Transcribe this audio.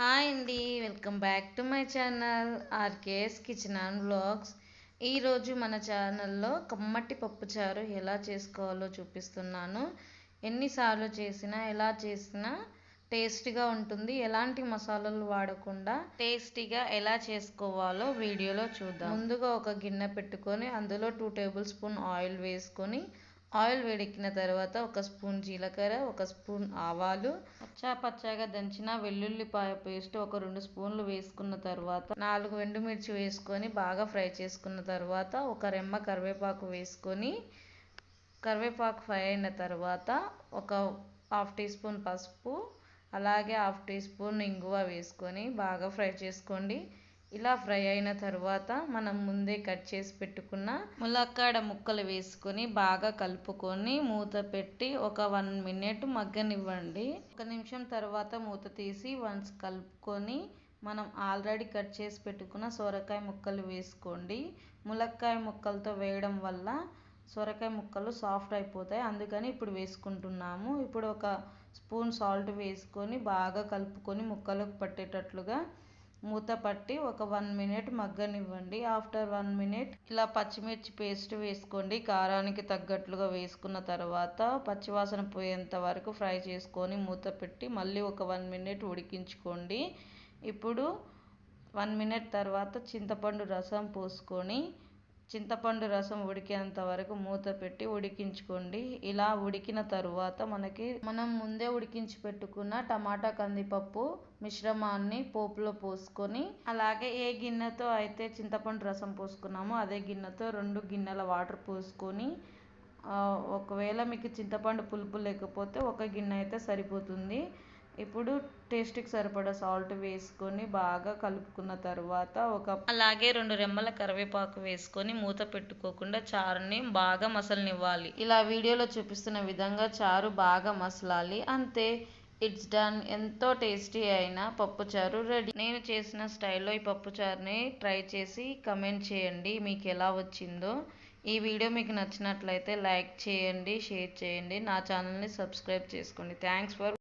Hi అండి welcome back to my channel RKS kitchen and vlogs. ఈరోజు మన ఛానల్లో కమ్మటి పప్పుచారు ఎలా చేసుకోవాలో చూపిస్తున్నాను. ఎన్నిసార్లు చేసినా ఎలా చేసినా టేస్టీగా ఉంటుంది. ఎలాంటి మసాలాలు వాడకుండా టేస్టీగా ఎలా చేసుకోవాలో వీడియోలో చూద్దాం. ముందుగా ఒక గిన్నె పెట్టుకొని అందులో టూ టేబుల్ స్పూన్ ఆయిల్ వేసుకొని ఆయిల్ వేడెక్కిన తర్వాత ఒక స్పూన్ జీలకర్ర ఒక స్పూన్ ఆవాలు పచ్చా పచ్చాగా దంచిన వెల్లుల్లిపాయ పేస్ట్ ఒక రెండు స్పూన్లు వేసుకున్న తర్వాత నాలుగు ఎండుమిర్చి వేసుకొని బాగా ఫ్రై చేసుకున్న తర్వాత ఒక రెమ్మ కరివేపాకు వేసుకొని కరివేపాకు ఫ్రై అయిన తర్వాత ఒక హాఫ్ టీ స్పూన్ పసుపు అలాగే హాఫ్ టీ స్పూన్ ఇంగువ వేసుకొని బాగా ఫ్రై చేసుకోండి. ఇలా ఫ్రై అయిన తర్వాత మనం ముందే కట్ చేసి పెట్టుకున్న ములక్కాడ ముక్కలు వేసుకొని బాగా కలుపుకొని మూత పెట్టి ఒక వన్ మినిట్ మగ్గనివ్వండి. ఒక నిమిషం తర్వాత మూత తీసి వన్స్ కలుపుకొని మనం ఆల్రెడీ కట్ చేసి పెట్టుకున్న సొరకాయ ముక్కలు వేసుకోండి. ములక్కాయ ముక్కలతో వేయడం వల్ల సొరకాయ ముక్కలు సాఫ్ట్ అయిపోతాయి. అందుకని ఇప్పుడు వేసుకుంటున్నాము. ఇప్పుడు ఒక స్పూన్ సాల్ట్ వేసుకొని బాగా కలుపుకొని ముక్కలకు పట్టేటట్లుగా మూత పట్టి ఒక వన్ మినిట్ మగ్గనివ్వండి. ఆఫ్టర్ వన్ మినిట్ ఇలా పచ్చిమిర్చి పేస్ట్ వేసుకోండి. కారానికి తగ్గట్లుగా వేసుకున్న తర్వాత పచ్చివాసన పోయేంత వరకు ఫ్రై చేసుకొని మూత పెట్టి మళ్ళీ ఒక వన్ మినిట్ ఉడికించుకోండి. ఇప్పుడు వన్ మినిట్ తర్వాత చింతపండు రసం పోసుకొని చింతపండు రసం ఉడికేంత వరకు మూత పెట్టి ఉడికించుకోండి. ఇలా ఉడికిన తరువాత మనకి మనం ముందే ఉడికించి పెట్టుకున్న టమాటా కందిపప్పు మిశ్రమాన్ని పోపులో పోసుకొని అలాగే ఏ గిన్నెతో అయితే చింతపండు రసం పోసుకున్నామో అదే గిన్నెతో రెండు గిన్నెల వాటర్ పోసుకొని ఒకవేళ మీకు చింతపండు పులుపు లేకపోతే ఒక గిన్నె అయితే సరిపోతుంది. ఇప్పుడు టేస్ట్కి సరిపడా సాల్ట్ వేసుకొని బాగా కలుపుకున్న తర్వాత ఒక అలాగే రెండు రెమ్మల కరివేపాకు వేసుకొని మూత పెట్టుకోకుండా చారుని బాగా మసలనివ్వాలి. ఇలా వీడియోలో చూపిస్తున్న విధంగా చారు బాగా మసలాలి. అంతే. ఇట్స్ డన్ ఎంతో టేస్టీ అయిన పప్పుచారు రెడీ నేను చేసిన స్టైల్లో ఈ పప్పుచారుని ట్రై చేసి కమెంట్ చేయండి. మీకు ఎలా వచ్చిందో. ఈ వీడియో మీకు నచ్చినట్లయితే లైక్ చేయండి షేర్ చేయండి. నా ఛానల్ని సబ్స్క్రైబ్ చేసుకోండి. Thanks for